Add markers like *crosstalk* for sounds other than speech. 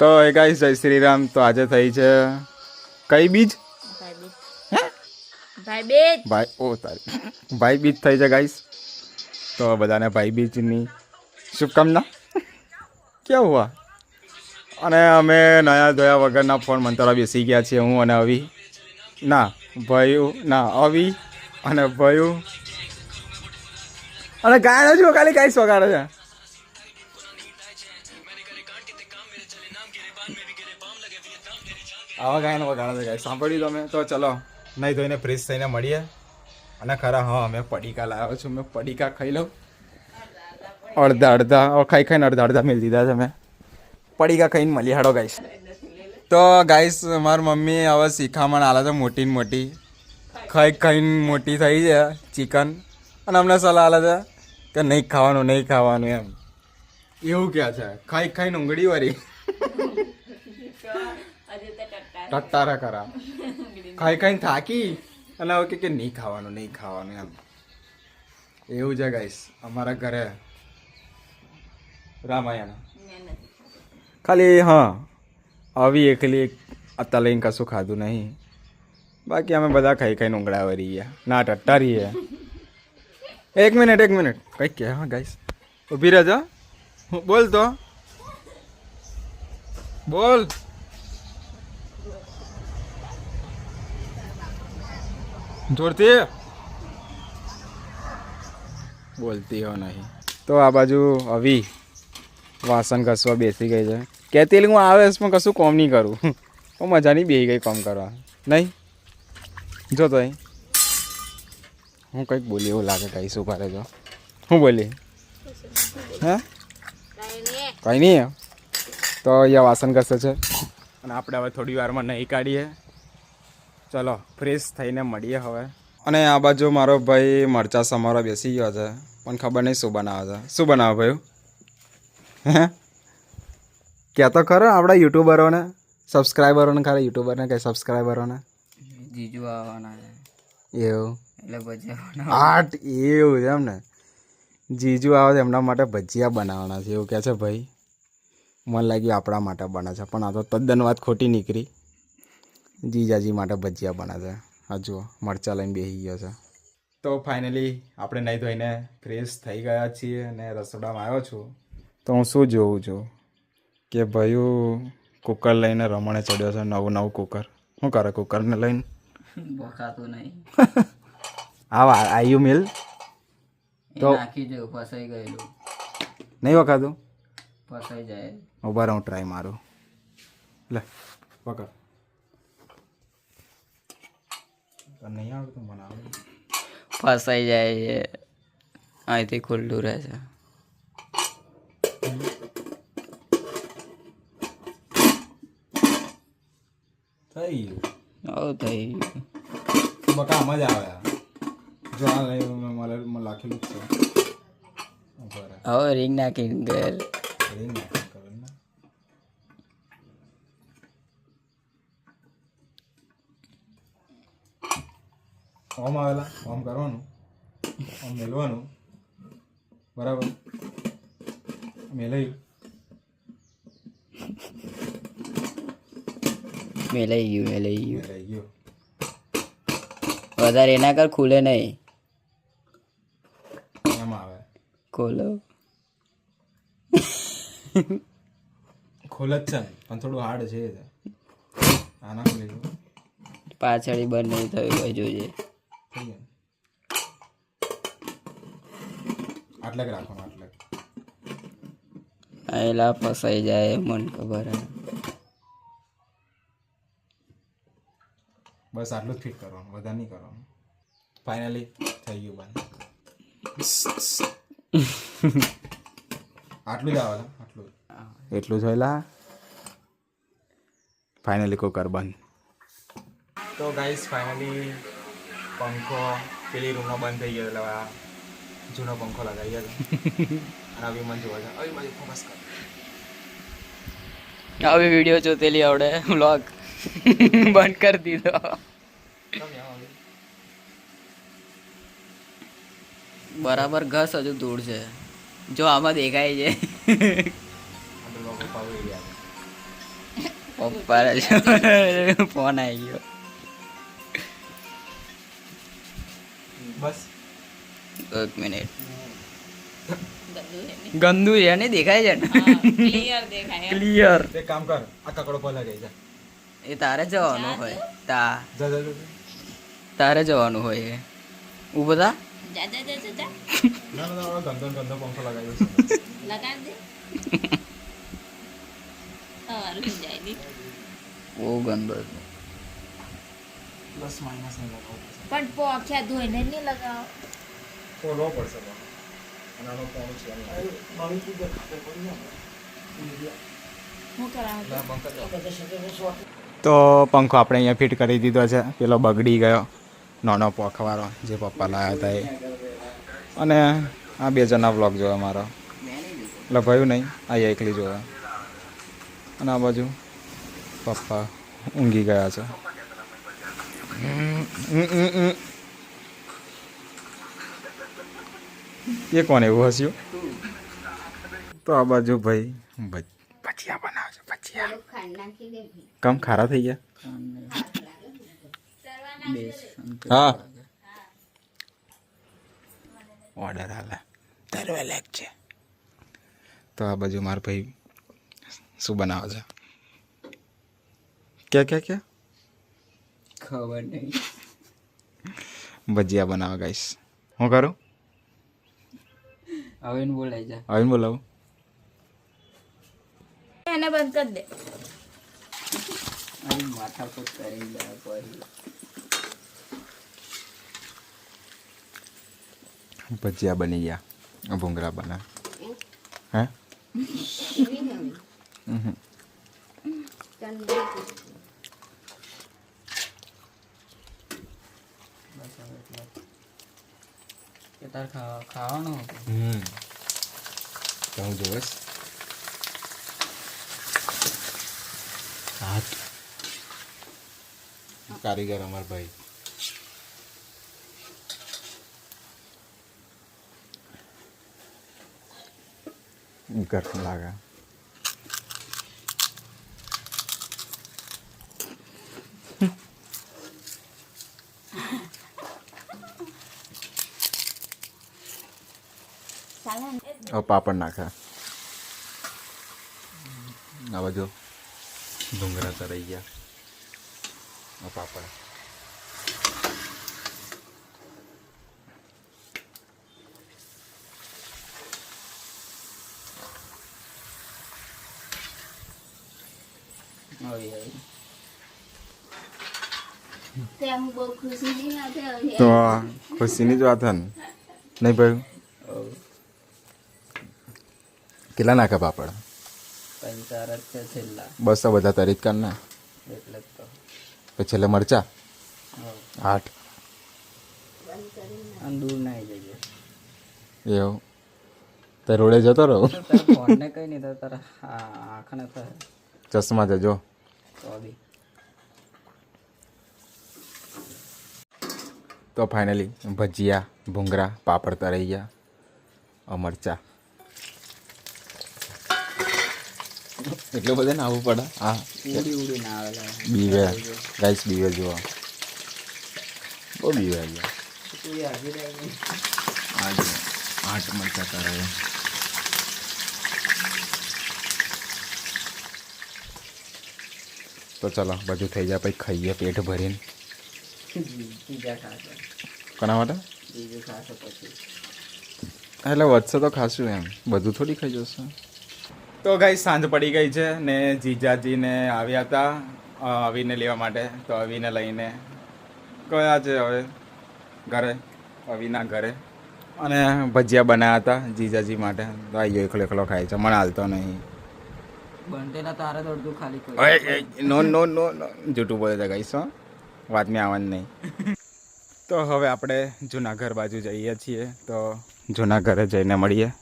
તો એ ગાઈ જય શ્રી રામ તો આજે થઈ છે કઈ બીજ? ભાઈ બેજ. ભાઈ ઓ તારી. ભાઈ બીજ થઈ છે ગાઈસ. તો બધાને ભાઈ બીજની શુભકામના. કેવું હુઆ? અને અમે નયા ધોયા વગરના ફોન મંતરા બેસી ગયા છીએ હું અને અવી. ના ભયું ના અવી અને ભયું. અને ગાયનો જો ખાલી ગાઈસ વગાડે છે. આવા ગાયનો વગાડે છે ગાય. સાંભળ્યું તમે? તો ચલો. નહીં ધોઈને ફ્રેશ થઈને મળીએ. અને ખરા, હા, મેં પડીકા લાવ્યો છું. મેં પડીકા ખાઈ લઉં. અડધા અડધા. ખાઈ ખાઈને અડધા અડધા મેળ દીધા છે મેં. પડીકા ખાઈને મળી હાડો ગાઈશ તો ગાઈસ મારી મમ્મી હવે શીખામણ આલે છે મોટી ને મોટી. ખાઈ ખાઈને મોટી થઈ છે ચિકન. અને અમને સલાહ આલે છે કે નહીં ખાવાનું નહીં ખાવાનું એમ. એવું ક્યાં છે. ખાઈ ખાઈને ઊંઘડી વાળી. ટટ્ટારા કરા. *laughs* ખાઈ ખાઈને થાકી અને હવે કે નહીં ખાવાનું નહીં ખાવાનું એમ. એવું છે ગાઈસ અમારા ઘરે રામાયણ. ખાલી હા આવી એકલી અત્યારે લઈને કશું ખાધું નહીં. બાકી અમે બધા ખાઈ ખાઈને ઊંઘળાવા રહીએ ના ટટ્ટા રહીએ. *laughs* એક મિનિટ એક મિનિટ. કંઈક કે હા ગાઈસ ઊભી રહેજો. બોલ તો. બોલ. જોરથી. બોલતી હો નહીં. તો આ બાજુ અવી વાસણ ઘસવા બેસી ગઈ છે. કહેતી હું આવે પણ કશું કોમ નહીં કરું. *laughs* પણ મજા નહીં બેસી ગઈ કોમ કરવા. નહીં? જો તો હું કંઈક બોલી એવું લાગે કંઈ શું કરે જો હું બોલી? હે? કંઈ નહીં. તો અહીંયા વાસણ ઘસે છે. અને આપણે હવે થોડી વારમાં નહીં કાઢીએ. ચલો ફ્રેશ થઈને મળીએ હવે. અને આ બાજુ મારો ભાઈ મરચા સમારો બેસી ગયો છે પણ ખબર નહીં શું બનાવે છે. શું બનાવે ભાઈ? હે? ક્યાં તો ખરો આપણા યુટ્યુબરોને સબસ્ક્રાઈબરોને ખરા યુટ્યુબરને કઈ સબસ્ક્રાઈબરોને જીજુ આવવાના છે. એવું? એટલે ભજીયા આઠ એવું છે એમ ને જીજુ આવે છે એમના માટે ભજીયા બનાવવાના છે એવું કહે છે ભાઈ? મને લાગ્યું આપણા માટે બને છે પણ આ તો તદ્દન વાત ખોટી નીકળી. જીજાજી માટે ભજીયા બને છે. હજુ જુઓ મરચાં લઈને બેસી ગયો છે. તો ફાઇનલી આપણે નહીં ધોઈને ફ્રેશ થઈ ગયા છીએ અને રસોડામાં આવ્યો છું. તો હું શું જોઉં છું? કે ભાઈ કુકર લઈને રમણે ચડ્યો છે નવું નવું કુકર શું કરે કુકરને લઈને? બકાતું નહીં. *laughs* આવા આયુ મિલ? તો- નાખી જો ફસાઈ ગયેલું. નહીં વખાતું? ફસાઈ જાય. ઊભા રહો હું ટ્રાય મારું. લે પકડ નહીં આવડતું આવડે ફસાઈ જાય છે. અહીંથી ખુલ્લું રહે છે. થઈ ગયું થઈ ગયું. બકા આમ જ આવે. જો આ જ છે. હવે રિંગ નાખી ગયેલ રીંગ નાખી ખબર ને ઓમ આવેલા ઓમ કરવાનું ઓમ મેલવાનું બરાબર? મેલાયું મેલાઈ ગયું. મેલાઈ ગયું મેલાઈ ગયો. વધારે એના કર ખુલે નહીં. એમ આવે. ખોલો. ખોલ જ છે ને પણ થોડું હાર્ડ છે. આના ખુલી પાછળ બંધ નહીં થયું હોય જોઈએ થઈ આટલે જ રાખવાનું આટલે આયલા એલા ફસાઈ જાય મને ખબર હે બસ આટલું જ ફિટ કરવાનું વધારે નહીં કરવાનું ફાઇનલી થઈ ગયું બંધ આટલું જ આવે આટલું એટલું જ હોયલા ફાઇનલી કુકર બંધ તો ગાઈસ ફાઇનલી પંખો પેલી રૂમમાં બંધ થઈ ગયો એટલે આ જૂનો પંખો લગાવી ગયો *laughs* અને આવી મન જોવા છે આવી બાજુ ફોકસ કર. આવી વીડિયો જોતેલી આવડે. વ્લોગ *laughs* બંધ કરી દીધો. બરાબર ઘસ હજુ દૂર છે. જો આમાં દેખાય છે. પપ્પા *laughs* ફોન આવી ગયો. બસ. એક મિનિટ. ગંદુ છે ને દેખાય છે ને? ક્લિયર દેખાય ક્લિયર એક કામ કર આ કકડો ભલા ગઈ જા. એ તારે જવાનું હોય. તા. જા જા જા તારે જવાનું હોય એ. ઊભો થા. જા જા જા જા ના ના ના ગંદો ગંદો પંખો લગાવ્યો છે. લગાડ દે હવારું જાય ની બહુ ગંદો છે. પ્લસ માઇનસ નહીં લગાવવું પણ પોખ્યા ધોઈને નહીં લગાવો. ખોલવો પડશે પણ. અને આનો ફોન છે હું કરાવું? તો પંખો આપણે અહીંયા ફિટ કરી દીધો છે. પેલો બગડી ગયો. નાનો પોખવાળો જે પપ્પા લાવ્યા હતા એ. અને આ બે જણા વ્લોગ જોયો મારો. એટલે ભયું નહીં. અહીંયા એકલી જોયો. અને આ બાજુ પપ્પા ઊંઘી ગયા છે. એ કોણ એવું હસ્યું? તો આ બાજુ ભાઈ ભજ- ભજીયા બનાવજો ભજીયા. કમ ખારા થઈ ગયા? હા. ઓર્ડર હાલે તરવા લેક છે તો આ બાજુ મારા ભાઈ શું બનાવે છે ક્યાં ક્યાં ક્યાં ખબર નહીં. ભજીયા બનાવે ગાઈશ હું કરું? હવે બોલાઈ જા. હવે બોલાવું. એને બંધ કરી દે. માથા પર કરી જાય પછી. ભજીયા બની ગયા. ભૂંગળા બના. હે? હમ. કે તાર ખાવા ખાવાનું હમ. તો હું જોઈશ. હાથ. કારીગર અમાર ભાઈ. ગરમ લાગે. ચાલે હવે પાપડ નાખે. આ બાજુ ડુંગરા તરાઈ ગયા. આ પાપડ. તો ખુશીની જ વાત હે નહીં ભાઈ હવે કેટલા નાખે પાપડ? બસ આ બધા તરી કર ને. પછી છેલ્લે મરચા? આઠ. એવું? તે રોડે જતો રહો? ફોનને કઈ નહીં તો તારા આંખને થાય ચશ્મા જજો તો ફાઇનલી ભજીયા ભૂંગરા પાપડ આ મરચા એટલું બધું ને આવવું પડે. હા. ઉડી ઉડી ના આવેલા બીવે ગાઈસ બીવે જોવા. બહુ બીવે આજે આઠ મરચા કરે તો ચાલો બધું થઈ જાય પછી ખાઈએ પેટ ભરીને. કોના માટે? એટલે વધશે તો ખાશું એમ. બધું થોડી ખાઈ જશે. તો ગાઈ સાંજ પડી ગઈ છે ને જીજાજીને આવ્યા હતા અવીને લેવા માટે. તો અવીને લઈને ગયા છે હવે ઘરે અવીના ઘરે. અને ભજીયા બનાવ્યા હતા જીજાજી માટે. તો આયો એકલો એકલો ખાય છે મને હાલતો નહીં. નો નો નો જૂઠું બોલે છે ગાઈસ હો. વાતમાં આવવાનું નહીં. *laughs* તો હવે આપણે જૂના ઘર બાજુ જઈએ છીએ. તો જૂના ઘરે જઈને મળીએ.